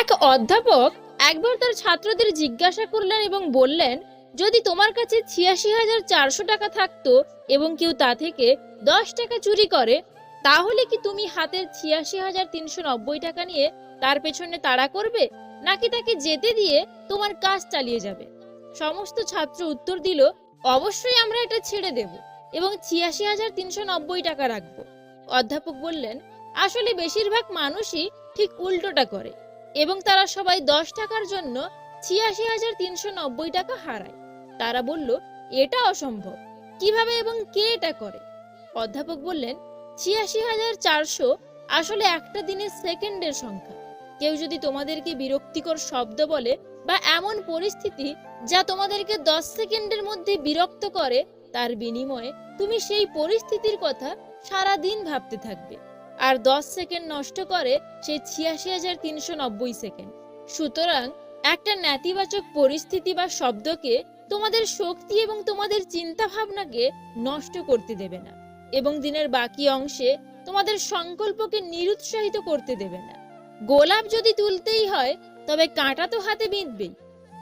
এক অধ্যাপক একবার তার ছাত্রদের জিজ্ঞাসা করলেন এবং বললেন, যদি তোমার কাছে ছিয়াশি হাজার চারশো টাকা থাকতো এবং কেউ তা থেকে দশ টাকা চুরি করে, তাহলে কি তুমি হাতের ছিয়াশি হাজার তিনশো নব্বই টাকা নিয়ে তার পেছনে তাড়া করবে? নাকি তাকে যেতে দিয়ে তোমার কাজ চালিয়ে যাবে? সমস্ত ছাত্র উত্তর দিল, অবশ্যই আমরা এটা ছেড়ে দেব এবং ছিয়াশি হাজার তিনশো নব্বই টাকা রাখব। অধ্যাপক বললেন, আসলে বেশিরভাগ মানুষই ঠিক উল্টোটা করে। এবং তারা সবাই দশ টাকার জন্য ছিয়াশি হাজার তিনশো নব্বই টাকা হারায়। তারা বলল, এটা অসম্ভব। কীভাবে এবং কে এটা করে? অধ্যাপক বললেন, ছিয়াশি হাজার চারশো আসলে একটা দিনের সেকেন্ডের সংখ্যা। কেউ যদি তোমাদেরকে বিরক্তিকর শব্দ বলে বা এমন পরিস্থিতি যা তোমাদেরকে দশ সেকেন্ডের মধ্যে বিরক্ত করে, তার বিনিময়ে তুমি সেই পরিস্থিতির কথা সারা দিন ভাবতে থাকবে। আর দশ সেকেন্ড নষ্ট করে সেই ছিয়াশি হাজার তিনশো নব্বই সেকেন্ড। সুতরাং একটা নেতিবাচক পরিস্থিতি বা শব্দকে তোমাদের শক্তি এবং তোমাদের চিন্তা ভাবনাকে নষ্ট করতে দেবে না এবং দিনের বাকি অংশে তোমাদের সংকল্পকে নিরুৎসাহিত করতে দেবে না। গোলাপ যদি তুলতেই হয়, তবে কাঁটা তো হাতে বিঁধবেই।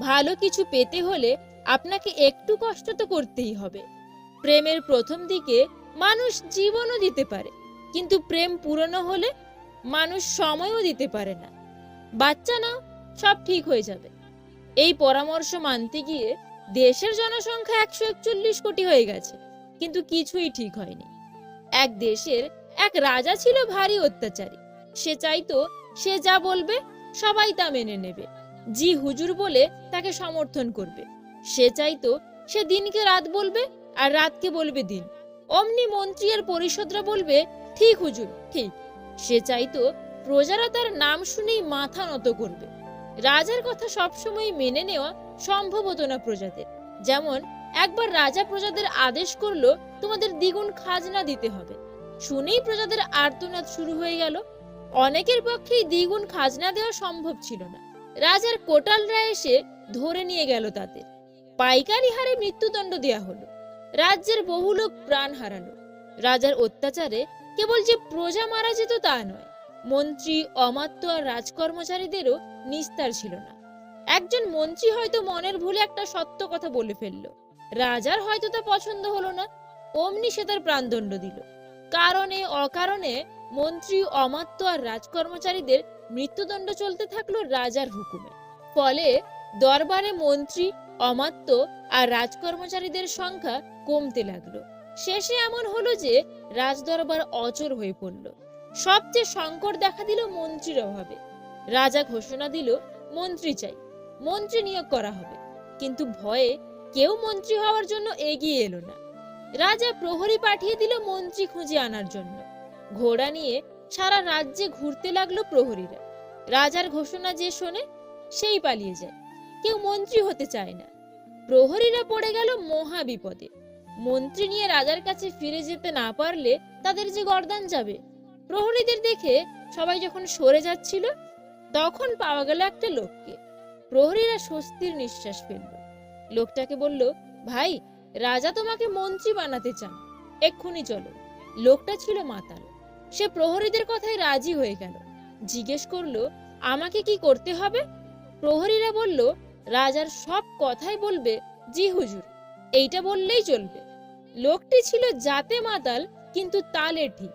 ভালো কিছু পেতে হলে আপনাকে একটু কষ্ট তো করতেই হবে। প্রেমের প্রথম দিকে মানুষ জীবনও দিতে পারে। কিন্তু প্রেম পুরনো হলে মানুষ সময়ও দিতে পারে না। বাচ্চা নাও, সব ঠিক হয়ে যাবে। এই পরামর্শ মানতে গিয়ে দেশের জনসংখ্যা একশো একচল্লিশ কোটি হয়ে গেছে, কিন্তু কিছুই ঠিক হয়নি। এক দেশের এক রাজা ছিল ভারী অত্যাচারী। সে চাইতো সে যা বলবে, সবাই তা মেনে নেবে। জি হুজুর বলে তাকে সমর্থন করবে। সে চাইতো সে দিনকে রাত বলবে আর রাতকে বলবে দিন। অমনি মন্ত্রী আর পরিষদরা বলবে ঠিক হুজুর, ঠিক। সে চাইতো প্রজারা তার নাম শুনেই মাথা নত করবে। রাজার কথা সবসময় মেনে নেওয়া সম্ভব হতো না প্রজাদের। যেমন, একবার রাজা প্রজাদের আদেশ করল, তোমাদের দ্বিগুণ খাজনা দিতে হবে। শুনেই প্রজাদের আর্তনাদ শুরু হয়ে গেল। অনেকের পক্ষেই দ্বিগুণ খাজনা দেওয়া সম্ভব ছিল না। রাজার কোটালরা এসে ধরে নিয়ে গেল তাদের। পাইকারি হারে মৃত্যুদণ্ড দেয়া হলো। রাজ্যের বহু লোক প্রাণ হারালো। রাজার অত্যাচারে কেবল যে প্রজা মারা যেত তা নয়, মন্ত্রী, অমাত্য আর রাজকর্মচারীদেরও নিস্তার ছিল না। একজন মন্ত্রী হয়তো মনের ভুলে একটা সত্য কথা বলে ফেলল, রাজার হয়তো তা পছন্দ হলো না, অমনি সে তার প্রাণদণ্ড দিল। কারণে, অকারণে মন্ত্রী, অমাত্য আর রাজকর্মচারীদের মৃত্যুদণ্ড চলতে থাকল রাজার হুকুমে। ফলে দরবারে মন্ত্রী, অমাত্য আর রাজকর্মচারীদের সংখ্যা কমতে লাগল। শেষে এমন হলো যে রাজদরবার অচল হয়ে পড়ল। সবচেয়ে সংকট দেখা দিল মন্ত্রীর অভাবে। রাজা ঘোষণা দিল, মন্ত্রী চাই, মন্ত্রী নিয়োগ করা হবে। কিন্তু ভয়ে কেউ মন্ত্রী হওয়ার জন্য এগিয়ে এলো না। রাজা প্রহরী পাঠিয়ে দিল মন্ত্রী খুঁজে আনার জন্য। ঘোড়া নিয়ে সারা রাজ্যে ঘুরতে লাগল প্রহরীরা। রাজার ঘোষণা যে শোনে, সেই পালিয়ে যায়। কেউ মন্ত্রী হতে চায় না। প্রহরীরা পড়ে গেল মহা বিপদে মন্ত্রী নিয়ে রাজার কাছে ফিরে যেতে না পারলে তাদের যে গর্দান যাবে। প্রহরীদের দেখে সবাই যখন সরে যাচ্ছিল, তখন পাওয়া গেল একটা লোককে। প্রহরীরা স্বস্তির নিঃশ্বাস ফেলল। লোকটাকে বলল, ভাই, রাজা তোমাকে মন্ত্রী বানাতে চান। এক্ষুনি চলো। লোকটা ছিল মাতাল। সে প্রহরীদের কথায় রাজি হয়ে গেল। জিজ্ঞেস করল, আমাকে কি করতে হবে? প্রহরীরা বলল, রাজার সব কথাই বলবে জি হুজুর। এইটা বললেই চলবে। লোকটি ছিল জাতে মাতাল, কিন্তু তালে ঠিক।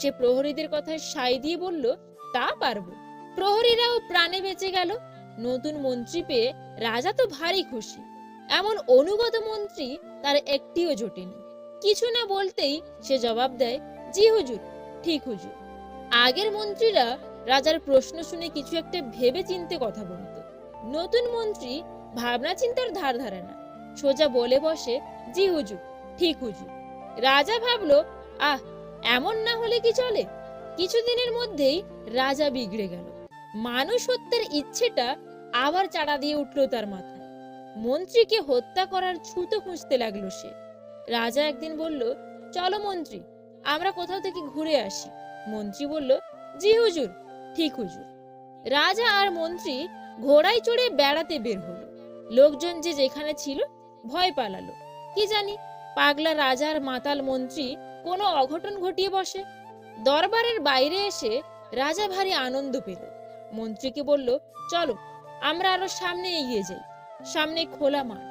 সে প্রহরীদের কথায় সাই দিয়ে বলল, তা পারব। প্রহরীরাও প্রাণে বেঁচে গেল। নতুন মন্ত্রী পেয়ে রাজা তো ভারী খুশি। এমন অনুগত মন্ত্রী তার একটিও জোটেনি। কিছু না বলতেই সে জবাব দেয়, জি হুজুর, ঠিক হুজুর। আগের মন্ত্রীরা রাজার প্রশ্ন শুনে কিছু একটা ভেবে চিনতে কথা বলতো। নতুন মন্ত্রী ভাবনা চিন্তার ধার ধারে না। সোজা বলে বসে, জি হুজুর। ঠিক হুজুর রাজা ভাবলো, আহ, এমন না হলে কি চলে? কিছুদিনের মধ্যেই রাজা বিগড়ে গেল। মানুষ হত্যার ইচ্ছেটা আবার চাড়া দিয়ে উঠল তার মাথায়। মন্ত্রীকে হত্যা করার ছুতো খুঁজতে লাগল সে। রাজা একদিন বলল, চলো মন্ত্রী, আমরা কোথাও থেকে ঘুরে আসি। মন্ত্রী বলল, জি হুজুর, ঠিক হুজুর রাজা আর মন্ত্রী ঘোড়ায় চড়ে বেড়াতে বের হলো। লোকজন যে যেখানে ছিল ভয় পালালো। কি জানি পাগলা রাজার মাতাল মন্ত্রী কোনো অঘটন ঘটিয়ে বসে। দরবারের বাইরে এসে রাজা ভারী আনন্দ পেল। মন্ত্রীকে বলল, চলো, আমরা আরও সামনে এগিয়ে যাই। সামনে খোলা মাঠ।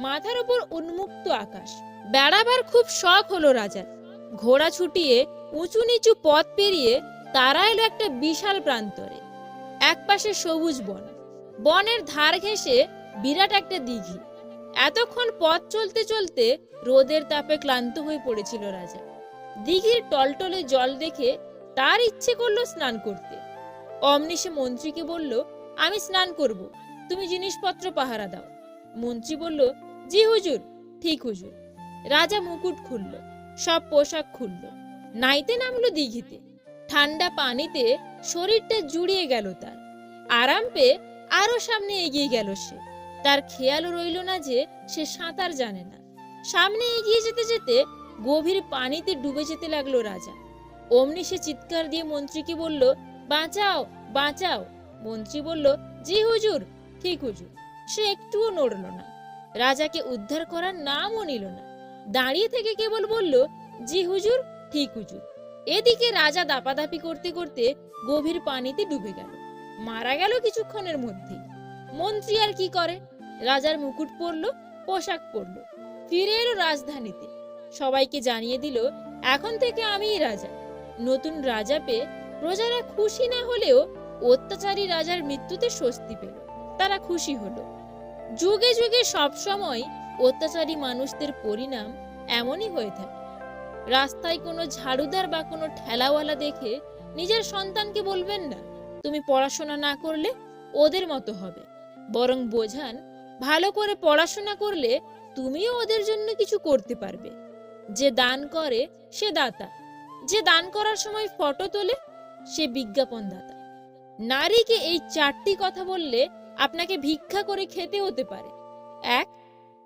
মাথার উপর উন্মুক্ত আকাশ। বেড়াবার খুব শখ হলো রাজার। ঘোড়া ছুটিয়ে উঁচু নিচু পথ পেরিয়ে তারা এলো একটা বিশাল প্রান্তরে। একপাশে সবুজ বন। বনের ধার ঘেঁষে বিরাট একটা দিঘি। এতক্ষণ পথ চলতে চলতে রোদের তাপে ক্লান্ত হয়ে পড়েছিল রাজা। দিঘির টলটলে জল দেখে তার ইচ্ছে করল স্নান করতে। অমনি সে মন্ত্রীকে বলল, আমি স্নান করব, তুমি জিনিসপত্র পাহারা দাও। মন্ত্রী বলল, জি হুজুর, ঠিক হুজুর। রাজা মুকুট খুলল, সব পোশাক খুলল। নাইতে নামলো দিঘিতে। ঠান্ডা পানিতে শরীরটা জুড়িয়ে গেল তার। আরাম পেয়ে আরও সামনে এগিয়ে গেল সে। তার খেয়ালও রইল না যে সে সাঁতার জানে না। সামনে এগিয়ে যেতে যেতে গভীর পানিতে ডুবে যেতে লাগল রাজা। অমনি সে চিৎকার দিয়ে মন্ত্রীকে বলল, বাঁচাও বাঁচাও। মন্ত্রী বলল, জি হুজুর, ঠিক হুজুর, সে একটুও নড়ল না। রাজাকে উদ্ধার করার নামও নিল না। দাঁড়িয়ে থেকে কেবল বলল, জি হুজুর, ঠিক হুজুর। এদিকে রাজা দাপাদাপি করতে করতে গভীর পানিতে ডুবে গেল। মারা গেল কিছুক্ষণের মধ্যেই। মন্ত্রী আর কি করে? রাজার মুকুট পরল, পোশাক পরল। ফিরে এলো রাজধানীতে। সবাইকে জানিয়ে দিল, এখন থেকে আমিই রাজা। নতুন রাজা পেয়ে প্রজারা খুশি না হলেও অত্যাচারী রাজার মৃত্যুতে স্বস্তি পেল। তারা খুশি হলো। যুগে যুগে সব সময় অত্যাচারী মানুষদের পরিণাম এমনই হয়ে থাকে। রাস্তায় কোনো ঝাড়ুদার বা কোনো ঠেলাওয়ালা দেখে নিজের সন্তানকে বলবেন না, তুমি পড়াশোনা না করলে ওদের মতো হবে। বরং বোঝান ভালো করে পড়াশোনা করলে তুমিও ওদের জন্য কিছু করতে পারবে। যে দান করে, সে দাতা। যে দান করার সময় ফটো তোলে, সে বিজ্ঞাপন দাতা। নারীকে এই চারটি কথা বললে আপনাকে ভিক্ষা করে খেতে হতে পারে। এক,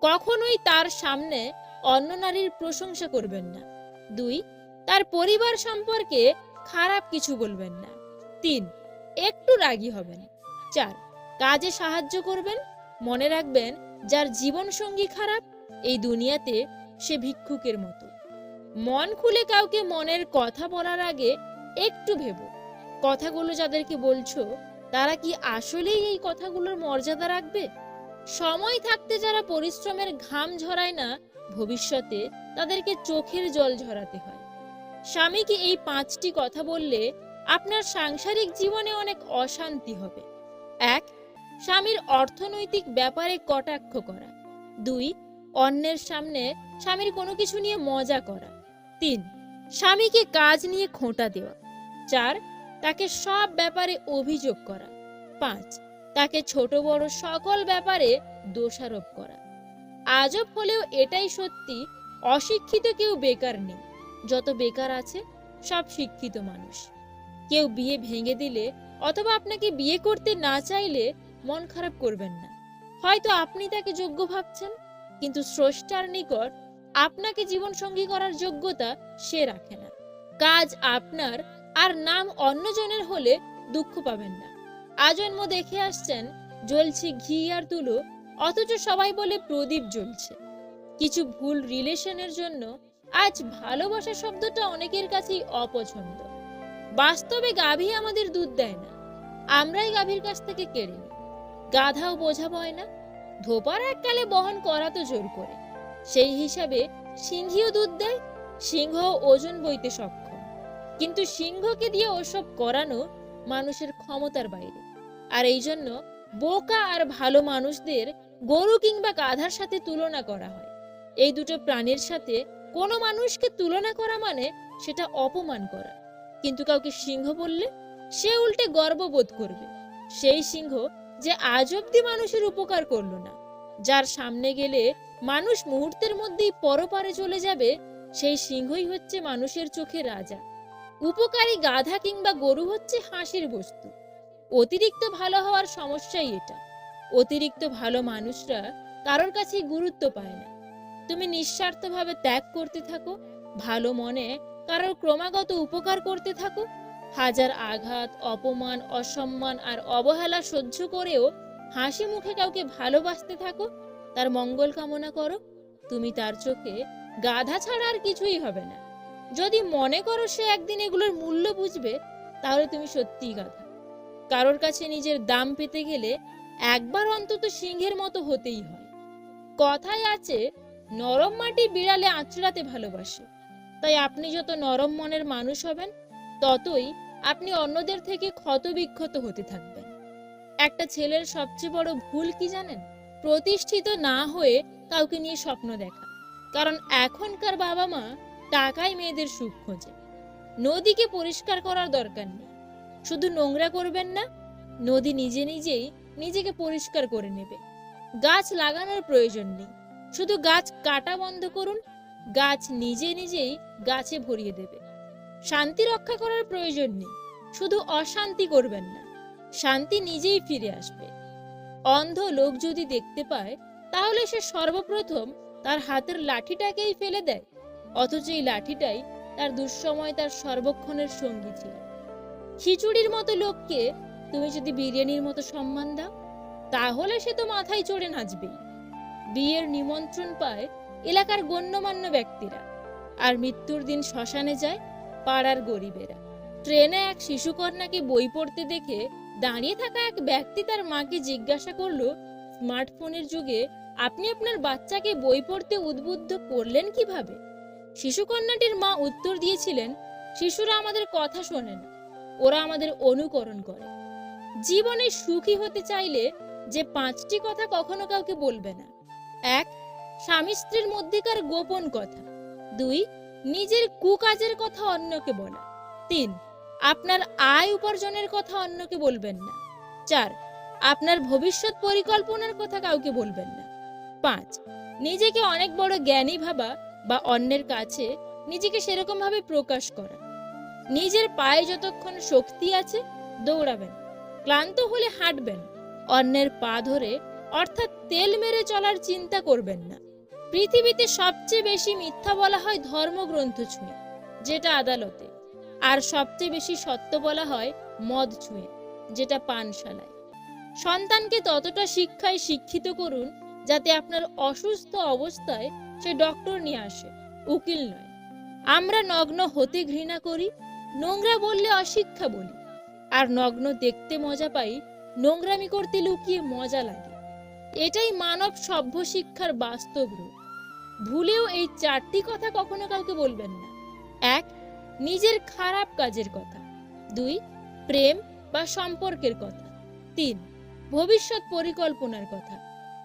কখনোই তার সামনে অন্য নারীর প্রশংসা করবেন না। দুই, তার পরিবার সম্পর্কে খারাপ কিছু বলবেন না। তিন, একটু রাগী হবেন। চার, কাজে সাহায্য করবেন মনে রাখবেন, যার জীবন সঙ্গী খারাপ, এই দুনিয়াতে সে ভিক্ষুকের মতো। মন খুলে কাউকে মনের কথা বলার আগে একটু ভেবো। কথাগুলো যাদেরকে বলছো, তারা কি আসলেই এই কথাগুলোর মর্যাদা রাখবে? সময় থাকতে যারা পরিশ্রমের ঘাম ঝরায় না, ভবিষ্যতে তাদেরকে চোখের জল ঝরাতে হয়। স্বামীকে এই পাঁচটি কথা বললে আপনার সাংসারিক জীবনে অনেক অশান্তি হবে। এক স্বামীর অর্থনৈতিক ব্যাপারে কটাক্ষ করা। দুই, অন্যের সামনে স্বামীর কোনো কিছু নিয়ে মজা করা। তিন, স্বামীকে কাজ নিয়ে খোঁটা দেওয়া। চার, তাকে সব ব্যাপারে অভিযোগ করা। পাঁচ, তাকে ছোট বড় সকল ব্যাপারে দোষারোপ করা। আজব হলেও এটাই সত্যি, অশিক্ষিত কেউ বেকার নেই। যত বেকার আছে, সব শিক্ষিত মানুষ। কেউ বিয়ে ভেঙে দিলে অথবা আপনাকে বিয়ে করতে না চাইলে মন খারাপ করবেন না। হয়তো আপনি তাকে যোগ্য ভাবছেন, কিন্তু স্রষ্টার নিকট আপনাকে জীবন সঙ্গী করার যোগ্যতা সে রাখে না। কাজ আপনার আর নাম অন্যজনের হলে দুঃখ পাবেন না। আজন্ম দেখে আসছেন, জ্বলছে ঘি আর তুলো, অথচ সবাই বলে প্রদীপ জ্বলছে। কিছু ভুল রিলেশনের জন্য আজ ভালোবাসা শব্দটা অনেকের কাছেই অপছন্দ। বাস্তবে গাভী আমাদের দুধ দেয় না। আমরাই গাভীর কাছ থেকে কেড়ে গাধাও বোঝা বয় না। ধোপার এককালে বহন করা তো জোর করে। সেই হিসাবে সিংহীও দুধ দেয় সিংহ ওজন বইতে সক্ষম। কিন্তু সিংহকে দিয়ে ওসব করানো মানুষের ক্ষমতার বাইরে। আর এই জন্য বোকা আর ভালো মানুষদের গরু কিংবা গাধার সাথে তুলনা করা হয়। এই দুটো প্রাণীর সাথে কোনো মানুষকে তুলনা করা মানে সেটা অপমান করা। কিন্তু কাউকে সিংহ বললে সে উল্টে গর্ববোধ করবে। সেই সিংহ যে আজ অব্দি মানুষের উপকার করল না। যার সামনে গেলে মানুষ মুহূর্তের মধ্যেই পরপারে চলে যাবে, সেই সিংহই হচ্ছে মানুষের চোখে রাজা। উপকারী গাধা কিংবা গরু হচ্ছে হাসির বস্তু। অতিরিক্ত ভালো হওয়ার সমস্যাই এটা। অতিরিক্ত ভালো মানুষরা কারোর কাছেই গুরুত্ব পায় না। তুমি নিঃস্বার্থভাবে ত্যাগ করতে থাকো, ভালো মনে কারোর ক্রমাগত উপকার করতে থাকো হাজার আঘাত, অপমান, অসম্মান আর অবহেলা সহ্য করেও হাসি মুখে কাউকে ভালোবাসতে থাকো, তার মঙ্গল কামনা করো, তুমি তার চোখে গাধা ছাড়া আর কিছুই হবে না। যদি মনে করো সে একদিন এগুলোর মূল্য বুঝবে, তাহলে তুমি সত্যিই গাধা। কারোর কাছে নিজের দাম পেতে গেলে একবার অন্তত সিংহের মতো হতেই হয়। কথায় আছে, নরম মাটি বিড়ালে আঁচড়াতে ভালোবাসে। তাই আপনি যত নরম মনের মানুষ হবেন ততই আপনি অন্যদের থেকে ক্ষতবিক্ষত হতে থাকবেন। একটা ছেলের সবচেয়ে বড় ভুল কি জানেন? প্রতিষ্ঠিত না হয়ে কাউকে নিয়ে স্বপ্ন দেখা। কারণ এখনকার বাবা মা টাকায় মেয়েদের সুখ খোঁজে। নদীকে পরিষ্কার করার দরকার নেই। শুধু নোংরা করবেন না, নদী নিজে নিজেই নিজেকে পরিষ্কার করে নেবে। গাছ লাগানোর প্রয়োজন নেই। শুধু গাছ কাটা বন্ধ করুন, গাছ নিজে নিজেই গাছে ভরিয়ে দেবে। শান্তি রক্ষা করার প্রয়োজন নেই। শুধু অশান্তি করবেন না। শান্তি নিজেই ফিরে আসবে। অন্ধ লোক যদি দেখতে পায়, তাহলে সে সর্বপ্রথম তার হাতের লাঠিটাকেই ফেলে দেয়। অথচ এই লাঠিটাই তার দুঃসময় তার সর্বক্ষণের সঙ্গী ছিল। খিচুড়ির মতো লোককে তুমি যদি বিরিয়ানির মতো সম্মান দাও, তাহলে সে তো মাথায় চড়ে নাচবেই। বিয়ের নিমন্ত্রণ পায় এলাকার গণ্যমান্য ব্যক্তিরা। আর মৃত্যুর দিন শ্মশানে যায় পাড়ার গরিবেরা। ট্রেনে এক শিশুকন্যাকে বই পড়তে দেখে দাঁড়িয়ে থাকা এক ব্যক্তি তার মাকে জিজ্ঞাসা করল, স্মার্টফোনের যুগে আপনি আপনার বাচ্চাকে বই পড়তে উদ্বুদ্ধ করলেন কীভাবে? শিশুকন্যাটির মা উত্তর দিয়েছিলেন, শিশুরা আমাদের কথা শোনে না, ওরা আমাদের অনুকরণ করে। জীবনে সুখী হতে চাইলে যে পাঁচটি কথা কখনো কাউকে বলবে না। এক, স্বামী স্ত্রীর মধ্যেকার গোপন কথা। দুই নিজের কুকাজের কথা অন্যকে বলা। তিন, আপনার আয় উপার্জনের কথা অন্যকে বলবেন না। চার, আপনার ভবিষ্যৎ পরিকল্পনার কথা কাউকে বলবেন না। পাঁচ, নিজেকে অনেক বড় জ্ঞানী ভাবা বা অন্যের কাছে নিজেকে সেরকম ভাবে প্রকাশ করা। নিজের পায়ে যতক্ষণ শক্তি আছে, দৌড়াবেন। ক্লান্ত হলে হাঁটবেন। অন্যের পা ধরে, অর্থাৎ তেল মেরে চলার চিন্তা করবেন না। পৃথিবীতে সবচেয়ে বেশি মিথ্যা বলা হয় ধর্মগ্রন্থ ছুঁয়ে, যেটা আদালতে। আর সবচেয়ে বেশি সত্য বলা হয় মদ ছুঁয়ে, যেটা পানশালায়। সন্তানকে ততটা শিক্ষায় শিক্ষিত করুন, যাতে আপনার অসুস্থ অবস্থায় সে ডক্টর নিয়ে আসে, উকিল নয়। আমরা নগ্ন হতে ঘৃণা করি, নোংরা বললে অশিক্ষা বলি। আর নগ্ন দেখতে মজা পাই, নোংরামি করতে লুকিয়ে মজা লাগে। এটাই মানব সভ্য শিক্ষার বাস্তব রূপ। ভুলেও এই চারটি কথা কখনো কাউকে বলবেন না। এক, নিজের খারাপ কাজের কথা। দুই, প্রেম বা সম্পর্কের কথা। তিন, ভবিষ্যৎ পরিকল্পনার কথা।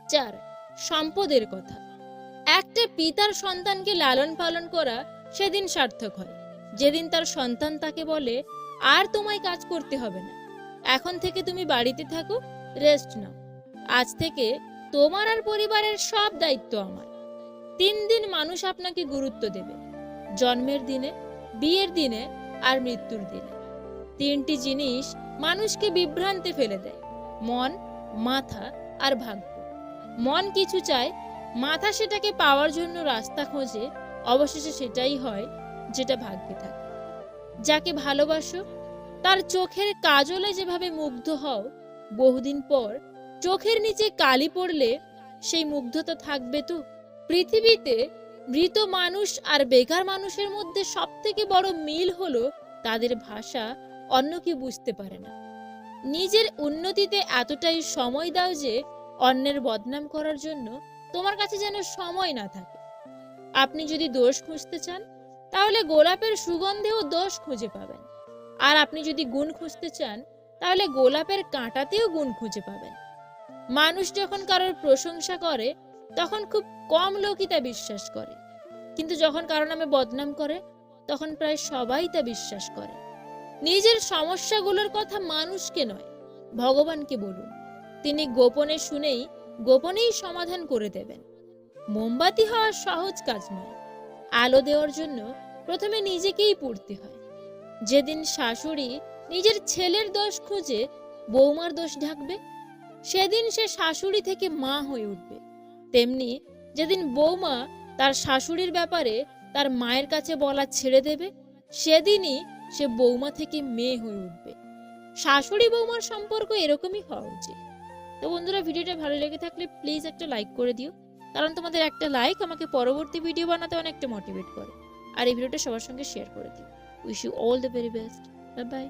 চার, সম্পদের কথা। একটা পিতার সন্তানকে লালন পালন করা সেদিন সার্থক হয়। যেদিন তার সন্তান তাকে বলে, আর তোমায় কাজ করতে হবে না। এখন থেকে তুমি বাড়িতে থাকো, রেস্ট নাও। আজ থেকে তোমার আর পরিবারের সব দায়িত্ব আমার। তিন দিন মানুষ আপনাকে গুরুত্ব দেবে। জন্মের দিনে, বিয়ের দিনে আর মৃত্যুর দিনে। তিনটি জিনিস মানুষকে বিভ্রান্তে ফেলে দেয়। মন, মাথা আর ভাগ্য। মন কিছু চায়, মাথা সেটাকে পাওয়ার জন্য রাস্তা খোঁজে, অবশেষে সেটাই হয় যেটা ভাগ্যে থাকে। যাকে ভালোবাসো, তার চোখের কাজলে যেভাবে মুগ্ধ হও, বহুদিন পর চোখের নিচে কালি পড়লে সেই মুগ্ধতা থাকবে তো। পৃথিবীতে মৃত মানুষ আর বেকার মানুষের মধ্যে সব থেকে বড় মিল হলো তাদের ভাষা, অন্য কি বুঝতে পারে না। নিজের উন্নতিতে এতটাই সময় দাও যে অন্যের বদনাম করার জন্য তোমার কাছে যেন সময় না থাকে। আপনি যদি দোষ খুঁজতে চান, তাহলে গোলাপের সুগন্ধেও দোষ খুঁজে পাবেন। আর আপনি যদি গুণ খুঁজতে চান, তাহলে গোলাপের কাঁটাতেও গুণ খুঁজে পাবেন। মানুষ যখন কারোর প্রশংসা করে, তখন খুব কম লোকই তা বিশ্বাস করে। কিন্তু যখন কারও নামে বদনাম করে, তখন প্রায় সবাই তা বিশ্বাস করে। নিজের সমস্যাগুলোর কথা মানুষকে নয়, ভগবানকে বলুন। তিনি গোপনে শুনেই, গোপনেই সমাধান করে দেবেন। মোমবাতি হওয়া সহজ কাজ নয়। আলো দেওয়ার জন্য প্রথমে নিজেকেই পড়তে হয়। যেদিন শাশুড়ি নিজের ছেলের দোষ খুঁজে বৌমার দোষ ঢাকবে সেদিন সে শাশুড়ি থেকে মা হয়ে উঠবে। তেমনি যেদিন বৌমা তার শাশুড়ির ব্যাপারে তার মায়ের কাছে বলা ছেড়ে দেবে, সেদিনই সে বৌমা থেকে মেয়ে হয়ে উঠবে। শাশুড়ি বৌমার সম্পর্ক এরকমই হওয়া উচিত। তো বন্ধুরা, ভিডিওটা ভালো লেগে থাকলে প্লিজ একটা লাইক করে দিও। কারণ তোমাদের একটা লাইক আমাকে পরবর্তী ভিডিও বানাতে অনেকটা মোটিভেট করে। আর এই ভিডিওটা সবার সঙ্গে শেয়ার করে দিও। Wish you all the very best bye bye